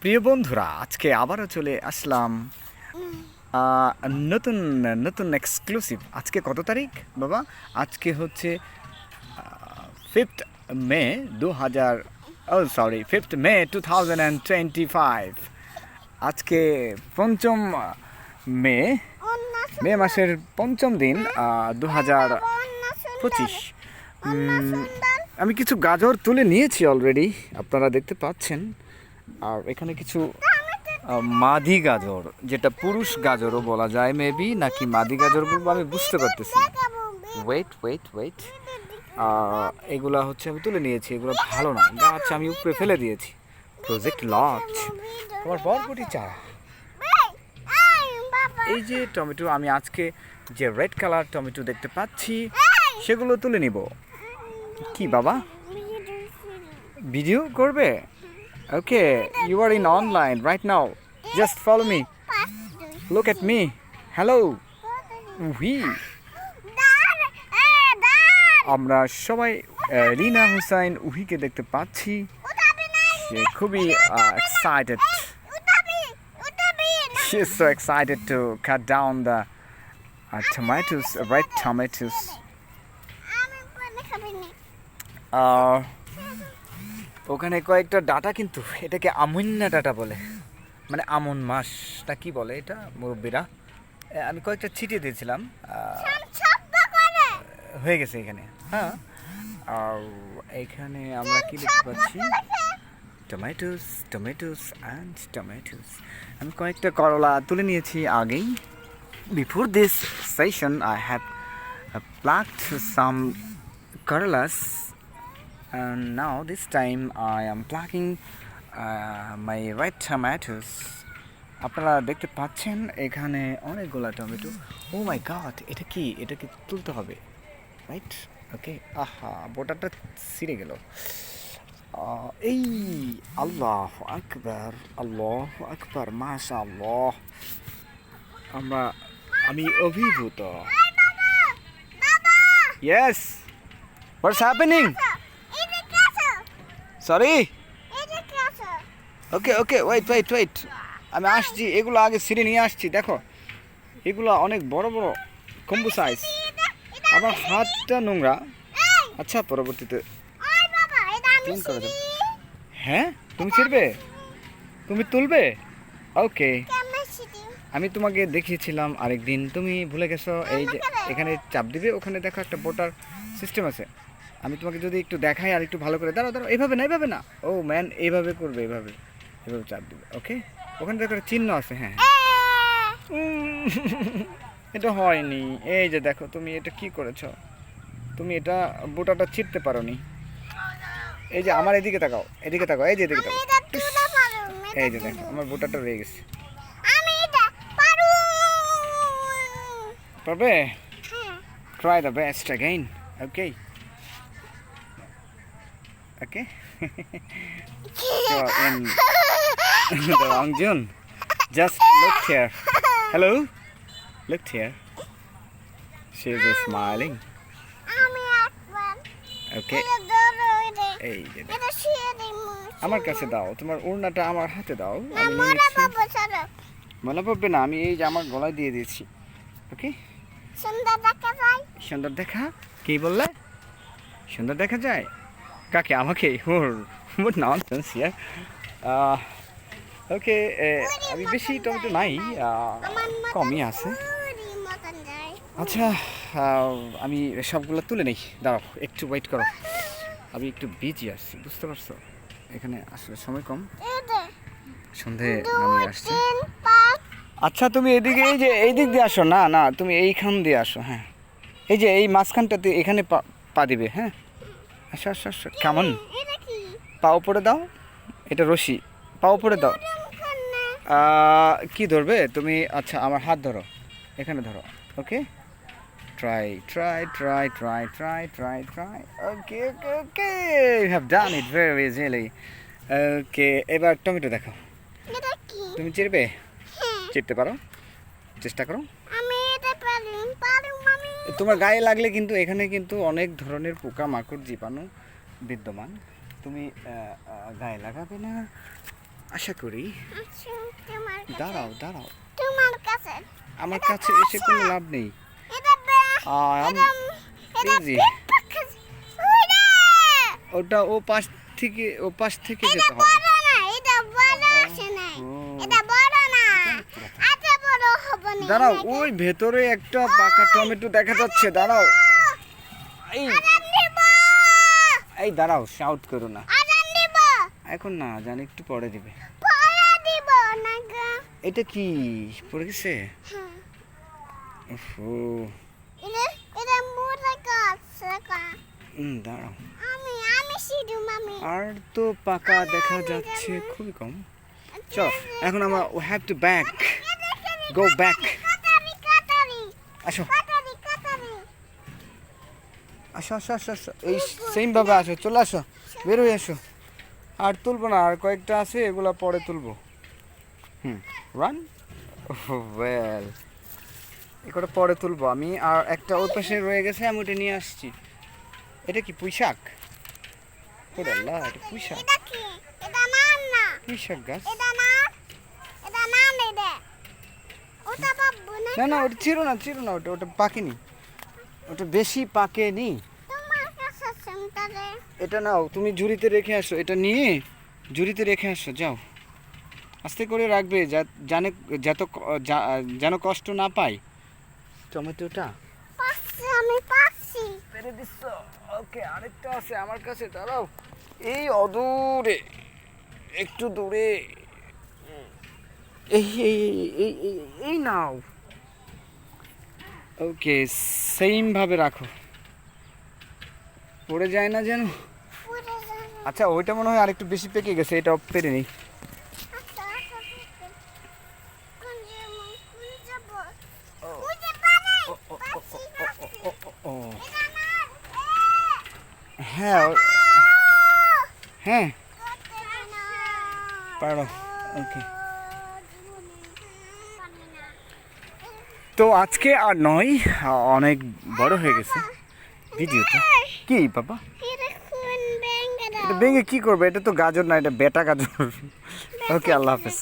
প্রিয় বন্ধুরা, আজকে আবারও চলে আসলাম নতুন নতুন এক্সক্লুসিভ আজকে কত তারিখ, বাবা? আজকে হচ্ছে ফিফথ মে দু হাজার ও sorry fifth May two thousand and twenty five আজকে পঞ্চম মে মে মাসের পঞ্চম দিন দু হাজার পঁচিশ। আমি কিছু গাজর তুলে নিয়েছি অলরেডি আপনারা দেখতে পাচ্ছেন। আর এখানে কিছু মাদি গাজর, যেটা পুরুষ গাজরও বলা যায় মেবি নাকি মাদি গাজর বলব, আমি বুঝতে পারতেছি ওয়েট ওয়েট ওয়েট এগুলা হচ্ছে আমি তুলে নিয়েছি, এগুলো ভালো না। গাছ আমি উপরে ফেলে দিয়েছি। প্রজেক্ট লঞ্চ তোমার বরবটি চারা। এই যে টমেটো, আমি আজকে যে রেড কালার টমেটো দেখতে পাচ্ছি, সেগুলো তুলে নিব। কি বাবা? ভিডিও করবে? Okay you are in online right now just follow me look at me hello উহি আমরা সবাই আহ, রিনা হুসাইন উহিকে দেখতে পাচ্ছি। সে খুবই excited She is so excited to cut down the uh, tomatoes, red tomatoes. ওখানে কয়েকটা ডাটা কিন্তু এটাকে আমন্না ডাটা বলে। মানে আমন মাসটা কি বলে এটা মুরব্বীরা? আমি কয়েকটা ছিটিয়ে দিয়েছিলাম হয়ে গেছে এখানে হ্যাঁ? আর এখানে আমরা কি দেখতে পাচ্ছি? টমেটোস টমেটোস অ্যান্ড টমেটোস আমি কয়েকটা করলা তুলে নিয়েছি আগেই। Before this session I have plucked some karelas and now this time I am plucking uh, my red tomatoes. আপনারা দেখতে পাচ্ছেন এখানে অনেকগুলা টমেটো। ও মাই গড এটা কি? এটাকে তুলতে হবে? রাইট ওকে আহা বোটারটা ছিঁড়ে গেল। এই আল্লাহ আকবার আল্লাহ আকবার মাশা আল্লাহ আমরা আমি অভিভূত। Yes what's happening sorry okay okay wait wait wait আমি আসছি এগুলো আগে সিঁড়ি নিয়ে আসছি দেখো। এগুলো অনেক বড় বড় কম্বু সাইজ আমার হাতটা নোংরা। আচ্ছা পরবর্তীতে। হ্যাঁ? তুমি ছিড়বে? তুমি তুলবে? ওকে আমি তোমাকে দেখিয়েছিলাম আরেকদিন। তুমি ভুলে গেছো এই যে এখানে চাপ দিবে ওখানে দেখো একটা বোটার সিস্টেম আছে। আমি তোমাকে যদি একটু দেখাই আর একটু ভালো করে দাঁড়াও দাঁড়াও এইভাবে না এইভাবে না। ও ম্যান এইভাবে করবে এভাবে এভাবে চাপ দিবে ওকে ওখানে দেখো একটা চিহ্ন আছে হ্যাঁ হ্যাঁ। এটা হয়নি। এই যে দেখো তুমি এটা কি করেছ? তুমি এটা বোটাটা ছিটতে পারো নি এই যে আমার এদিকে তাকাও এদিকে তাকাও এই যে এদিকে তাকাও। এই যে দেখো আমার বোটাটা রয়ে গেছে। পারবে? try the best again okay? Okay. You're in the wrong zone just look here. Hello? Look here. She's smiling. Okay. এই যে দেখো। আমার কাছে দাও। তোমার ওড়নাটা আমার হাতে দাও। মনে পড়বে না আমি এই যে আমার গলায় দিয়ে দিয়েছি। ওকে সুন্দর দেখা? কি বললে? সুন্দর দেখা যায়? কাকে? আমাকে? ওর ইয়ার ওকে আমি বেশি টমেটো নাই কমই আছে। আচ্ছা আমি সবগুলো তুলে নেই। দাঁড়াও, একটু ওয়েট করো। আমি একটু বিজি আসছি বুঝতে পারছ? এখানে আসলে সময় কম। সন্ধে আসছে। আচ্ছা তুমি এদিকে এই যে, এই দিক দিয়ে আসো। না না, তুমি এইখান দিয়ে আসো হ্যাঁ। এই যে, এই মাঝখানটাতে এখানে পা দিবে হ্যাঁ? আসো আসো আসো। কেমন? পা উপরে দাও। এটা রশি। পা উপরে দাও। কি ধরবে? তুমি আচ্ছা আমার হাত ধরো। এখানে ধরো। Okay? Try try try try try try try okay okay okay. You have done it very easily okay এবার টমেটো দেখো তুমি চিরবে? চিরতে পারো? চেষ্টা করো। তোমার গায়ে লাগলে কিন্তু এখানে কিন্তু অনেক ধরনের পোকা মাকড় জীবাণু বিদ্যমান। তুমি গায়ে লাগাবে না। আশা করি। আচ্ছা, দাঁড়াও দাঁড়াও। তোমার কাছে আমার কাছে এসে কোনো লাভ নেই! ওটা ও পাশ থেকে ও পাশ থেকে যেতে হবে বড় না, এটা বড় আসে নাই। ও। এটা বড় না। এত বড় হবে না। দাঁড়াও, ওই ভেতরে একটা পাকা টমেটো দেখা যাচ্ছে, দাঁড়াও। এই এই দাঁড়াও শাউট করো না। এখন না, জানি একটু পরে দিবে। এটা কি? পড়ে গেছে? দাঁড়াও। আর তো পাকা দেখা যাচ্ছে খুবই কম। চল, এখন আমরা have to back go back আসো। আসো আসো আসো আসো। এই সেম ভাবে আসো চলে আসো বের হয়ে আসো। আর তুলবো না আর কয়েকটা আছে এগুলো পরে তুলবো। হুম রান ওয়েল এগুলো পরে তুলবো আমি আর একটা ওই পাশে রয়ে গেছে আমি ওটা নিয়ে আসছি। এটা কি পুঁই শাক ওরে এটা পুঁই শাক এটা কি? এটা নাম না। পুঁই শাক গাছ এটা না এটা নাম এটা ওটা বাবু না না, ওটা চিরো না চিরো না, ওটা ওটা পাকেনি। ওটা বেশি পাকেনি। এটা নাও, তুমি ঝুড়িতে রেখে আসো, এটা নিয়ে ঝুড়িতে রেখে আসো, যাও। আস্তে করে রাখবে জানে, যত যেন কষ্ট না পায়। টমেটোটা? আমি পাচ্ছি পেরে দিচ্ছ। ওকে, আরেকটা আছে আমার কাছে, দাঁড়াও। এই অদূরে, একটু দূরে। এই, এই- এই এই এই নাও। ওকে সেম ভাবে রাখো। পড়ে যায় না যেন? আচ্ছা ওইটা মনে হয় আরেকটু বেশি পেকে গেছে এটা পেরে নেই। আচ্ছা আচ্ছা ও। হ্যাঁ ও- হ্যাঁ। পারো ওকে। তো আজকে আর নয় অনেক বড় হয়ে গেছে ভিডিওটা। কি বাবা? ভেঙে কি করবে? এটা তো গাজর না এটা বেটা গাজর। ওকে আল্লাহ হাফেজ।